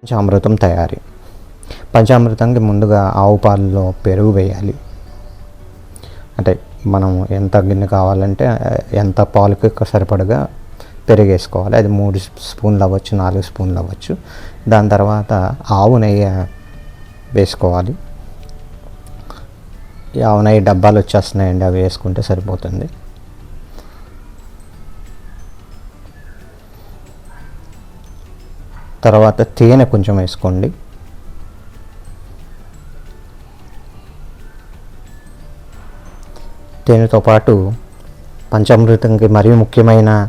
పంచామృతం తయారీ. పంచామృతంకి ముందుగా ఆవు పాలలో పెరుగు వేయాలి. అంటే మనం ఎంత గిన్నె కావాలంటే ఎంత పాలకి సరిపడగా పెరుగు వేసుకోవాలి అది మూడు స్పూన్లు అవ్వచ్చు నాలుగు స్పూన్లు అవ్వచ్చు. దాని తర్వాత ఆవు నెయ్యి వేసుకోవాలి. ఆవు నెయ్యి డబ్బాలు వచ్చేస్తున్నాయండి అవి వేసుకుంటే సరిపోతుంది. తర్వాత తేనె కొంచెం వేసుకోండి. తేనెతో పాటు పంచామృతంకి మరీ ముఖ్యమైన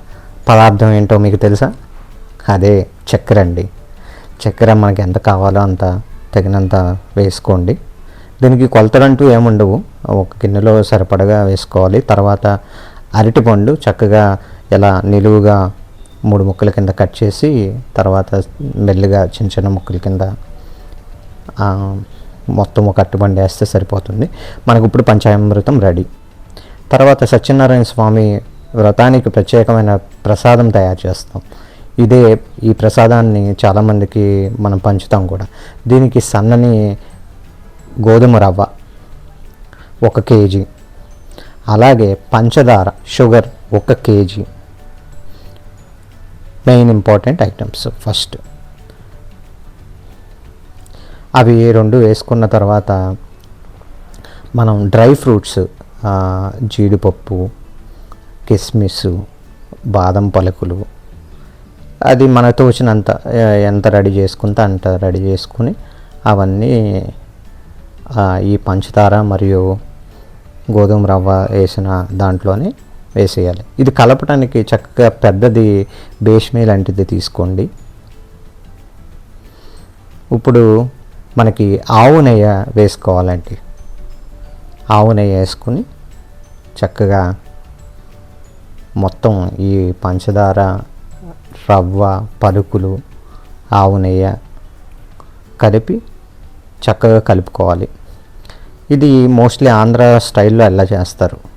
పదార్థం ఏంటో మీకు తెలుసా? అదే చక్కెర అండి. చక్కెర మనకి ఎంత కావాలో అంత తగినంత వేసుకోండి. దీనికి కొలతలంటూ ఏముండవు ఒక గిన్నెలో సరిపడగా వేసుకోవాలి. తర్వాత అరటిపండు చక్కగా ఇలా నిలువుగా మూడు ముక్కల కింద కట్ చేసి తర్వాత మెల్లిగా చిన్న చిన్న ముక్కల కింద మొత్తం ఒక అట్టుబండి వేస్తే సరిపోతుంది. మనకు ఇప్పుడు పంచామృతం రెడీ. తర్వాత సత్యనారాయణ స్వామి వ్రతానికి ప్రత్యేకమైన ప్రసాదం తయారు చేస్తాం. ఇదే ఈ ప్రసాదాన్ని చాలామందికి మనం పంచుతాం కూడా. దీనికి సన్నని గోధుమ రవ్వ ఒక కేజీ. అలాగే పంచదార షుగర్ ఒక KG. Main important items first అవి రెండు వేసుకున్న తర్వాత మనం డ్రై ఫ్రూట్స్ జీడిపప్పు కిస్మిస్ బాదం పలుకులు అది మన తోచినంత ఎంత రెడీ చేసుకుంటే అంత రెడీ చేసుకుని అవన్నీ ఈ పంచదార మరియు గోధుమ రవ్వ వేసిన దాంట్లోనే వేసేయాలి. ఇది కలపడానికి చక్కగా పెద్దది బేష్మే లాంటిది తీసుకోండి. ఇప్పుడు మనకి ఆవు నెయ్యి వేసుకోవాలండి. ఆవు నెయ్యి వేసుకుని చక్కగా మొత్తం ఈ పంచదార రవ్వ పలుకులు ఆవు నెయ్యి కలిపి చక్కగా కలుపుకోవాలి. ఇది మోస్ట్లీ ఆంధ్ర స్టైల్లో ఎలా చేస్తారు?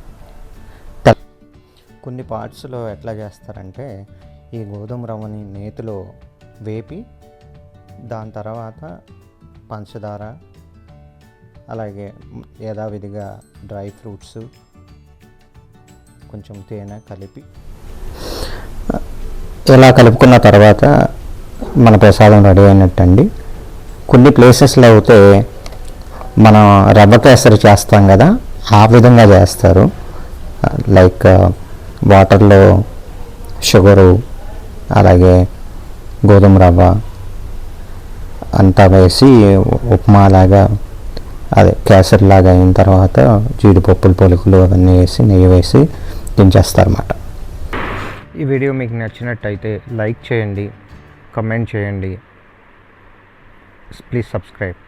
కొన్ని పార్ట్స్లో ఎట్లా చేస్తారంటే ఈ గోధుమ రవ్వని నేతిలో వేపి దాని తర్వాత పంచదార అలాగే యథావిధిగా డ్రై ఫ్రూట్స్ కొంచెం తేనె కలిపి ఇలా కలుపుకున్న తర్వాత మన ప్రసాదం రెడీ అయినట్టండి. కొన్ని ప్లేసెస్లో అయితే మనం రవ్వ కేసరి చేస్తాం కదా ఆ విధంగా చేస్తారు. లైక్ వాటర్లో షుగరు అలాగే గోధుమ రవ్వ అంతా వేసి ఉప్మా లాగా అదే కేసరి లాగా అయిన తర్వాత జీడిపప్పులు పొలుకులు అవన్నీ వేసి నెయ్యి వేసి దించేస్తారన్నమాట. ఈ వీడియో మీకు నచ్చినట్టయితే లైక్ చేయండి కమెంట్ చేయండి. Please subscribe.